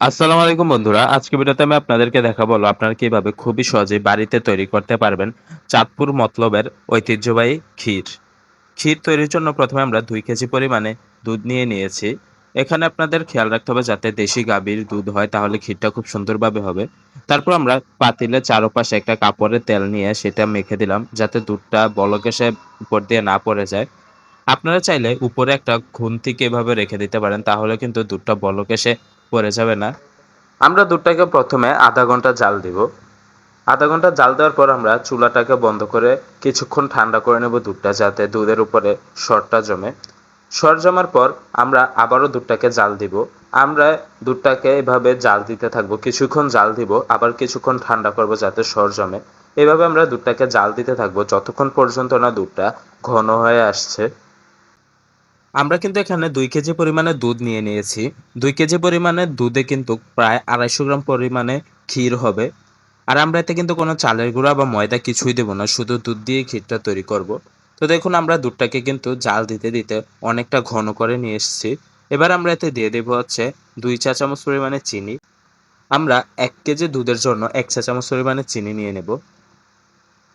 আসসালামু আলাইকুম বন্ধুরা। আজকে ভিডিওতে আমি আপনাদেরকে দেখাবো আপনারা কীভাবে খুবই সহজে বাড়িতে তৈরি করতে পারবেন চাঁদপুর মতলবের ঐতিহ্যবাহী ক্ষীর। ক্ষীর তৈরির জন্য প্রথমে আমরা দুই কেজি পরিমাণে দুধ নিয়ে নিয়েছি। এখানে আপনাদের খেয়াল রাখতে হবে যাতে দেশি গাভীর দুধ হয় তাহলে ক্ষীরটা খুব সুন্দরভাবে হবে। তারপর আমরা পাতিলে চারপাশে একটা কাপড়ের তেল নিয়ে সেটা মেখে দিলাম যাতে দুধটা বলকে সে উপর দিয়ে না পড়ে যায়। আপনারা চাইলে উপরে একটা খুন্তিকে এভাবে রেখে দিতে পারেন তাহলে কিন্তু দুধটা বলক এসে পড়ে যাবে না। আমরা দুধটাকে প্রথমে আধা ঘণ্টা জাল দিব। আধা ঘণ্টা জাল দেওয়ার পর আমরা চুলাটাকে বন্ধ করে কিছুক্ষণ ঠান্ডা করে নেব দুধটা যাতে দুধের উপরে সরটা জমে। সর জমার পর আমরা আবারও দুধটাকে জাল দিব। আমরা দুধটাকে এভাবে জাল দিতে থাকব, কিছুক্ষণ জাল দিব, আবার কিছুক্ষণ ঠান্ডা করব যাতে সর জমে। এভাবে আমরা দুধটাকে জাল দিতে থাকব, যতক্ষণ পর্যন্ত না দুধটা ঘন হয়ে আসছে। আমরা কিন্তু এখানে দুই কেজি পরিমাণে দুধ নিয়ে নিয়েছি। দুই কেজি পরিমাণে দুধে কিন্তু প্রায় আড়াইশো গ্রাম পরিমাণে ক্ষীর হবে। আর আমরা এতে কিন্তু কোনো চালের গুঁড়া বা ময়দা কিছুই দেবো না, শুধু দুধ দিয়ে ক্ষীরটা তৈরি করব। তো দেখুন, আমরা দুধটাকে কিন্তু জাল দিতে দিতে অনেকটা ঘন করে নিয়ে এসেছি। এবার আমরা এতে দিয়ে দেবো হচ্ছে দুই চা চামচ পরিমাণে চিনি। আমরা এক কেজি দুধের জন্য এক চা চামচ পরিমাণে চিনি নিয়ে নেব।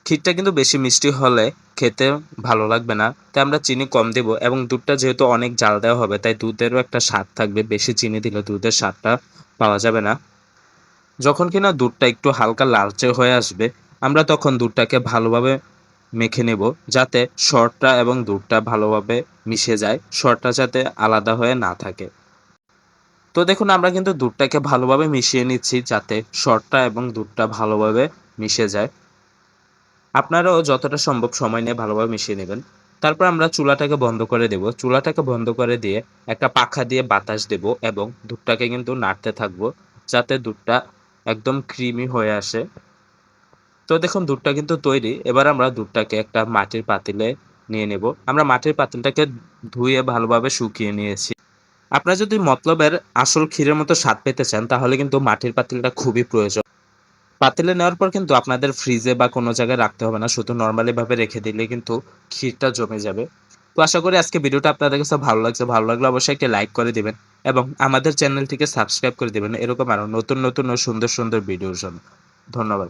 ক্ষীরটা কিন্তু বেশি মিষ্টি হলে খেতে ভালো লাগবে না, তাই আমরা চিনি কম দেব এবং দুধটা যেহেতু অনেক জাল দেওয়া হবে, তাই দুধেরও একটা স্বাদ থাকবে। বেশি চিনি দিলে দুধের স্বাদটা পাওয়া যাবে না। যখন কিনা দুধটা একটু হালকা লালচে হয়ে আসবে, আমরা তখন দুধটাকে ভালোভাবে মেখে নেব যাতে সরটা এবং দুধটা ভালোভাবে মিশে যায় সরটা যাতে আলাদা হয়ে না থাকে। তো দেখুন, আমরা কিন্তু দুধটাকে ভালোভাবে মিশিয়ে নিচ্ছি যাতে সরটা এবং দুধটা ভালোভাবে মিশে যায়। আপনারাও যতটা সম্ভব সময় নিয়ে ভালোভাবে মিশিয়ে নেবেন। তারপর আমরা চুলাটাকে বন্ধ করে দেব। চুলাটাকে বন্ধ করে দিয়ে একটা পাখা দিয়ে বাতাস দেব এবং দুধটাকে কিন্তু নাড়তে থাকব যাতে দুধটা একদম ক্রিমি হয়ে আসে। তো দেখুন, দুধটা কিন্তু তৈরি। এবার আমরা দুধটাকে একটা মাটির পাতিলে নিয়ে নেব। আমরা মাটির পাতিলটাকে ধুয়ে ভালোভাবে শুকিয়ে নিয়েছি। আপনারা যদি মতলবের আসল ক্ষীরের মতো স্বাদ পেতে চান, তাহলে কিন্তু মাটির পাতিলটা খুবই প্রয়োজন। পাতিলে নেওয়ার পর কিন্তু আপনাদের ফ্রিজে বা কোনো জায়গায় রাখতে হবে না। শুধু নর্মালি ভাবে রেখে দিলে কিন্তু ক্ষীরটা জমে যাবে। তো আশা করি আজকে ভিডিওটা আপনাদের কাছে ভালো লাগছে। ভালো লাগলে অবশ্যই একটি লাইক করে দিবেন এবং আমাদের চ্যানেলটিকে সাবস্ক্রাইব করে দিবেন। এরকম আরও নতুন নতুন ও সুন্দর সুন্দর ভিডিওর জন্য। ধন্যবাদ।